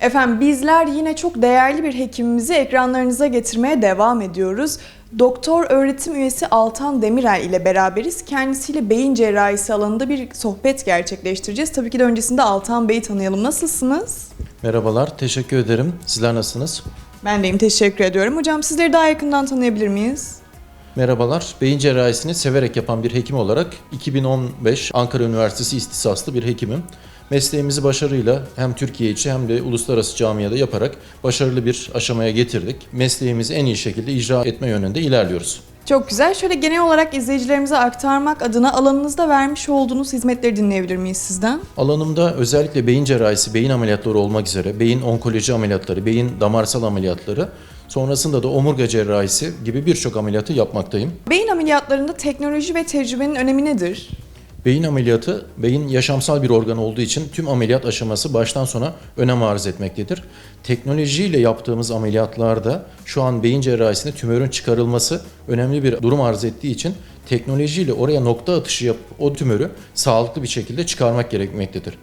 Efendim bizler yine çok değerli bir hekimimizi ekranlarınıza getirmeye devam ediyoruz. Doktor öğretim üyesi Altan Demirel ile beraberiz. Kendisiyle beyin cerrahisi alanında bir sohbet gerçekleştireceğiz. Tabii ki de öncesinde Altan Bey'i tanıyalım. Nasılsınız? Merhabalar, teşekkür ederim. Sizler nasılsınız? Ben deyim teşekkür ediyorum. Hocam sizleri daha yakından tanıyabilir miyiz? Merhabalar, beyin cerrahisini severek yapan bir hekim olarak 2015 Ankara Üniversitesi ihtisaslı bir hekimim. Mesleğimizi başarıyla hem Türkiye içi hem de uluslararası camiada yaparak başarılı bir aşamaya getirdik. Mesleğimizi en iyi şekilde icra etme yönünde ilerliyoruz. Çok güzel. Şöyle genel olarak izleyicilerimize aktarmak adına alanınızda vermiş olduğunuz hizmetleri dinleyebilir miyiz sizden? Alanımda özellikle beyin cerrahisi, beyin ameliyatları olmak üzere beyin onkoloji ameliyatları, beyin damarsal ameliyatları, sonrasında da omurga cerrahisi gibi birçok ameliyatı yapmaktayım. Beyin ameliyatlarında teknoloji ve tecrübenin önemi nedir? Beyin ameliyatı, beyin yaşamsal bir organ olduğu için tüm ameliyat aşaması baştan sona önem arz etmektedir. Teknolojiyle yaptığımız ameliyatlarda şu an beyin cerrahisinde tümörün çıkarılması önemli bir durum arz ettiği için teknolojiyle oraya nokta atışı yapıp o tümörü sağlıklı bir şekilde çıkarmak gerekmektedir.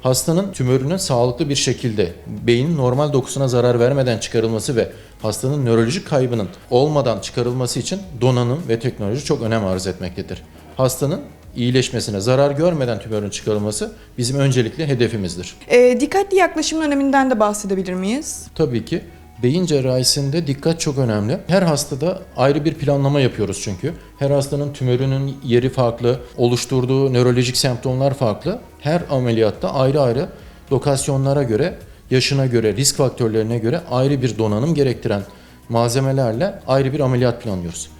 Hastanın tümörünün sağlıklı bir şekilde beynin normal dokusuna zarar vermeden çıkarılması ve hastanın nörolojik kaybının olmadan çıkarılması için donanım ve teknoloji çok önem arz etmektedir. Hastanın iyileşmesine zarar görmeden tümörün çıkarılması bizim öncelikli hedefimizdir. Ee, dikkatli yaklaşımın öneminden de bahsedebilir miyiz? Tabii ki beyin cerrahisinde dikkat çok önemli. Her hastada ayrı bir planlama yapıyoruz çünkü. Her hastanın tümörünün yeri farklı, oluşturduğu nörolojik semptomlar farklı. Her ameliyatta ayrı ayrı lokasyonlara göre, yaşına göre, risk faktörlerine göre ayrı bir donanım gerektiren malzemelerle ayrı bir ameliyat planlıyoruz.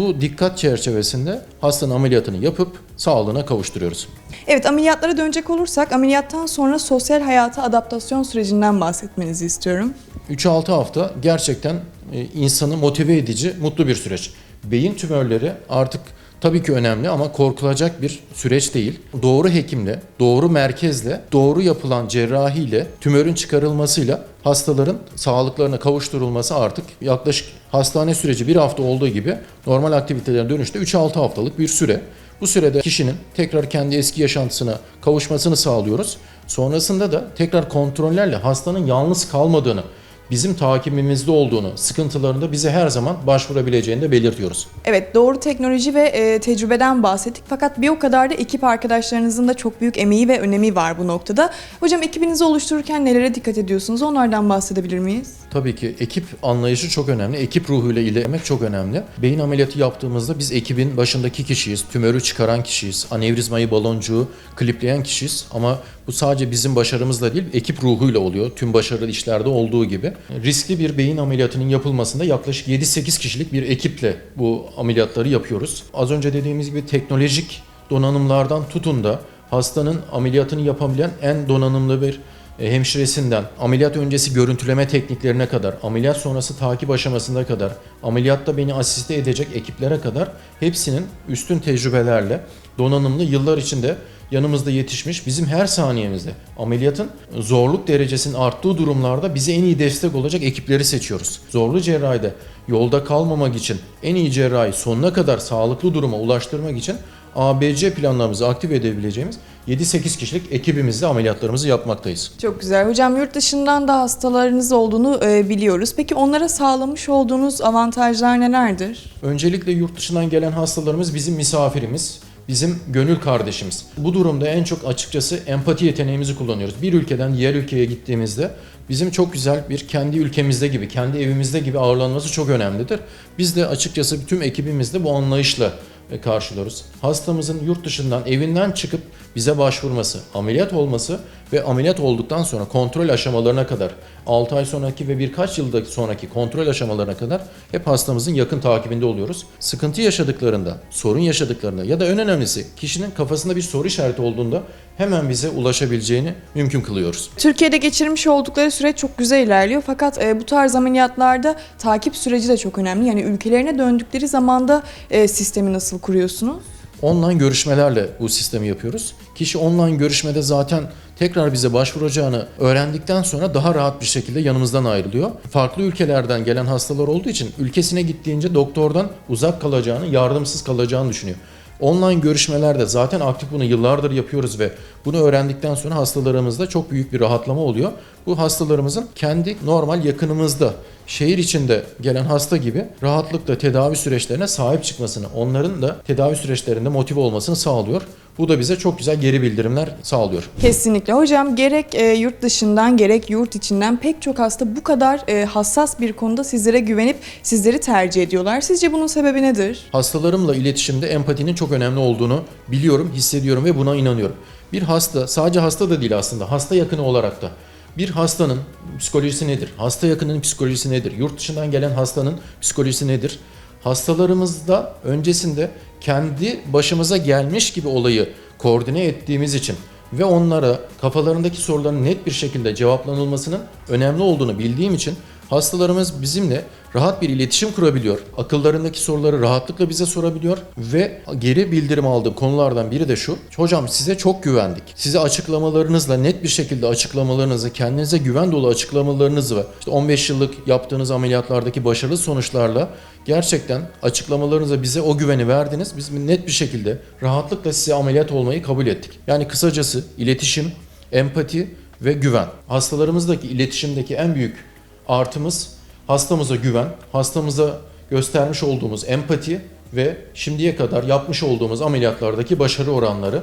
Bu dikkat çerçevesinde hastanın ameliyatını yapıp sağlığına kavuşturuyoruz. Evet ameliyatlara dönecek olursak ameliyattan sonra sosyal hayata adaptasyon sürecinden bahsetmenizi istiyorum. 3-6 hafta gerçekten e, insanı motive edici, mutlu bir süreç. Beyin tümörleri artık tabii ki önemli ama korkulacak bir süreç değil. Doğru hekimle, doğru merkezle, doğru yapılan cerrahiyle, tümörün çıkarılmasıyla hastaların sağlıklarına kavuşturulması artık yaklaşık hastane süreci bir hafta olduğu gibi normal aktivitelerine dönüşte 3-6 haftalık bir süre. Bu sürede kişinin tekrar kendi eski yaşantısına kavuşmasını sağlıyoruz. Sonrasında da tekrar kontrollerle hastanın yalnız kalmadığını, bizim takibimizde olduğunu, sıkıntılarında bize her zaman başvurabileceğini de belirtiyoruz. Evet doğru teknoloji ve e, tecrübeden bahsettik fakat bir o kadar da ekip arkadaşlarınızın da çok büyük emeği ve önemi var bu noktada. Hocam ekibinizi oluştururken nelere dikkat ediyorsunuz onlardan bahsedebilir miyiz? Tabii ki ekip anlayışı çok önemli. Ekip ruhuyla ilerlemek çok önemli. Beyin ameliyatı yaptığımızda biz ekibin başındaki kişiyiz. Tümörü çıkaran kişiyiz. Anevrizmayı, baloncuğu klipleyen kişiyiz. Ama bu sadece bizim başarımızla değil, ekip ruhuyla oluyor. Tüm başarılı işlerde olduğu gibi. Riskli bir beyin ameliyatının yapılmasında yaklaşık 7-8 kişilik bir ekiple bu ameliyatları yapıyoruz. Az önce dediğimiz gibi teknolojik donanımlardan tutun da hastanın ameliyatını yapabilen en donanımlı bir e, hemşiresinden ameliyat öncesi görüntüleme tekniklerine kadar, ameliyat sonrası takip aşamasına kadar, ameliyatta beni asiste edecek ekiplere kadar hepsinin üstün tecrübelerle donanımlı yıllar içinde yanımızda yetişmiş bizim her saniyemizde ameliyatın zorluk derecesinin arttığı durumlarda bize en iyi destek olacak ekipleri seçiyoruz. Zorlu cerrahide yolda kalmamak için en iyi cerrahi sonuna kadar sağlıklı duruma ulaştırmak için ABC planlarımızı aktif edebileceğimiz 7-8 kişilik ekibimizle ameliyatlarımızı yapmaktayız. Çok güzel. Hocam yurt dışından da hastalarınız olduğunu e, biliyoruz. Peki onlara sağlamış olduğunuz avantajlar nelerdir? Öncelikle yurt dışından gelen hastalarımız bizim misafirimiz, bizim gönül kardeşimiz. Bu durumda en çok açıkçası empati yeteneğimizi kullanıyoruz. Bir ülkeden diğer ülkeye gittiğimizde bizim çok güzel bir kendi ülkemizde gibi, kendi evimizde gibi ağırlanması çok önemlidir. Biz de açıkçası tüm ekibimizde bu anlayışla karşılıyoruz. Hastamızın yurt dışından evinden çıkıp bize başvurması, ameliyat olması ve ameliyat olduktan sonra kontrol aşamalarına kadar 6 ay sonraki ve birkaç yılda sonraki kontrol aşamalarına kadar hep hastamızın yakın takibinde oluyoruz. Sıkıntı yaşadıklarında, sorun yaşadıklarında ya da en önemlisi kişinin kafasında bir soru işareti olduğunda hemen bize ulaşabileceğini mümkün kılıyoruz. Türkiye'de geçirmiş oldukları süreç çok güzel ilerliyor fakat e, bu tarz ameliyatlarda takip süreci de çok önemli. Yani ülkelerine döndükleri zamanda e, sistemi nasıl kuruyorsunuz? Online görüşmelerle bu sistemi yapıyoruz. Kişi online görüşmede zaten tekrar bize başvuracağını öğrendikten sonra daha rahat bir şekilde yanımızdan ayrılıyor. Farklı ülkelerden gelen hastalar olduğu için ülkesine gittiğince doktordan uzak kalacağını, yardımsız kalacağını düşünüyor. Online görüşmelerde zaten aktif bunu yıllardır yapıyoruz ve bunu öğrendikten sonra hastalarımızda çok büyük bir rahatlama oluyor. Bu hastalarımızın kendi normal yakınımızda şehir içinde gelen hasta gibi rahatlıkla tedavi süreçlerine sahip çıkmasını, onların da tedavi süreçlerinde motive olmasını sağlıyor. Bu da bize çok güzel geri bildirimler sağlıyor. Kesinlikle. Hocam gerek e, yurt dışından gerek yurt içinden pek çok hasta bu kadar e, hassas bir konuda sizlere güvenip sizleri tercih ediyorlar. Sizce bunun sebebi nedir? Hastalarımla iletişimde empatinin çok önemli olduğunu biliyorum, hissediyorum ve buna inanıyorum. Bir hasta, sadece hasta da değil aslında, hasta yakını olarak da bir hastanın psikolojisi nedir? Hasta yakınının psikolojisi nedir? Yurt dışından gelen hastanın psikolojisi nedir? Hastalarımızda öncesinde kendi başımıza gelmiş gibi olayı koordine ettiğimiz için ve onlara kafalarındaki soruların net bir şekilde cevaplanılmasının önemli olduğunu bildiğim için hastalarımız bizimle rahat bir iletişim kurabiliyor. Akıllarındaki soruları rahatlıkla bize sorabiliyor ve geri bildirim aldığım konulardan biri de şu. Hocam size çok güvendik. Size açıklamalarınızla net bir şekilde açıklamalarınızı, kendinize güven dolu açıklamalarınızı ve işte 15 yıllık yaptığınız ameliyatlardaki başarılı sonuçlarla gerçekten açıklamalarınızla bize o güveni verdiniz. Biz net bir şekilde rahatlıkla size ameliyat olmayı kabul ettik. Yani kısacası iletişim, empati ve güven. Hastalarımızdaki iletişimdeki en büyük artımız hastamıza güven, hastamıza göstermiş olduğumuz empati ve şimdiye kadar yapmış olduğumuz ameliyatlardaki başarı oranları.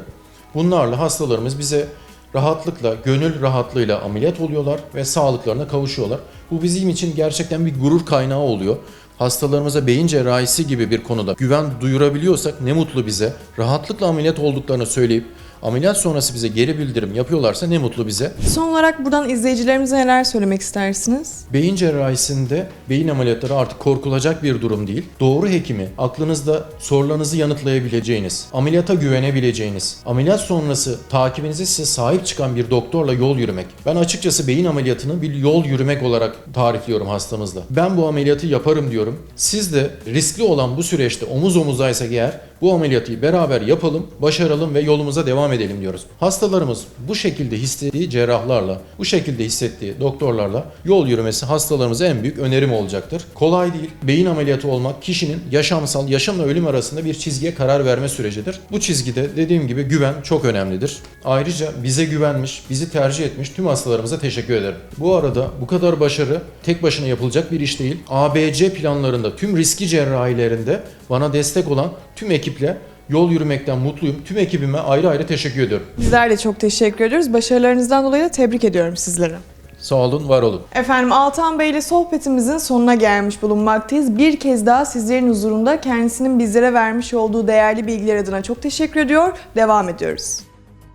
Bunlarla hastalarımız bize rahatlıkla, gönül rahatlığıyla ameliyat oluyorlar ve sağlıklarına kavuşuyorlar. Bu bizim için gerçekten bir gurur kaynağı oluyor. Hastalarımıza beyin cerrahisi gibi bir konuda güven duyurabiliyorsak ne mutlu bize. Rahatlıkla ameliyat olduklarını söyleyip ameliyat sonrası bize geri bildirim yapıyorlarsa ne mutlu bize. Son olarak buradan izleyicilerimize neler söylemek istersiniz? Beyin cerrahisinde beyin ameliyatları artık korkulacak bir durum değil. Doğru hekimi, aklınızda sorularınızı yanıtlayabileceğiniz, ameliyata güvenebileceğiniz, ameliyat sonrası takibinize size sahip çıkan bir doktorla yol yürümek. Ben açıkçası beyin ameliyatını bir yol yürümek olarak tarifliyorum hastamızla. Ben bu ameliyatı yaparım diyorum. Siz de riskli olan bu süreçte omuz omuzaysak eğer bu ameliyatı beraber yapalım, başaralım ve yolumuza devam edelim diyoruz. Hastalarımız bu şekilde hissettiği cerrahlarla, bu şekilde hissettiği doktorlarla yol yürümesi hastalarımıza en büyük önerim olacaktır. Kolay değil. Beyin ameliyatı olmak kişinin yaşamsal, yaşamla ölüm arasında bir çizgiye karar verme sürecidir. Bu çizgide dediğim gibi güven çok önemlidir. Ayrıca bize güvenmiş, bizi tercih etmiş tüm hastalarımıza teşekkür ederim. Bu arada bu kadar başarı tek başına yapılacak bir iş değil. ABC planlarında, tüm riski cerrahilerinde bana destek olan tüm ekiple yol yürümekten mutluyum. Tüm ekibime ayrı ayrı teşekkür ediyorum. Bizler de çok teşekkür ediyoruz. Başarılarınızdan dolayı da tebrik ediyorum sizleri. Sağ olun, var olun. Efendim Altan Bey ile sohbetimizin sonuna gelmiş bulunmaktayız. Bir kez daha sizlerin huzurunda kendisinin bizlere vermiş olduğu değerli bilgiler adına çok teşekkür ediyor. Devam ediyoruz.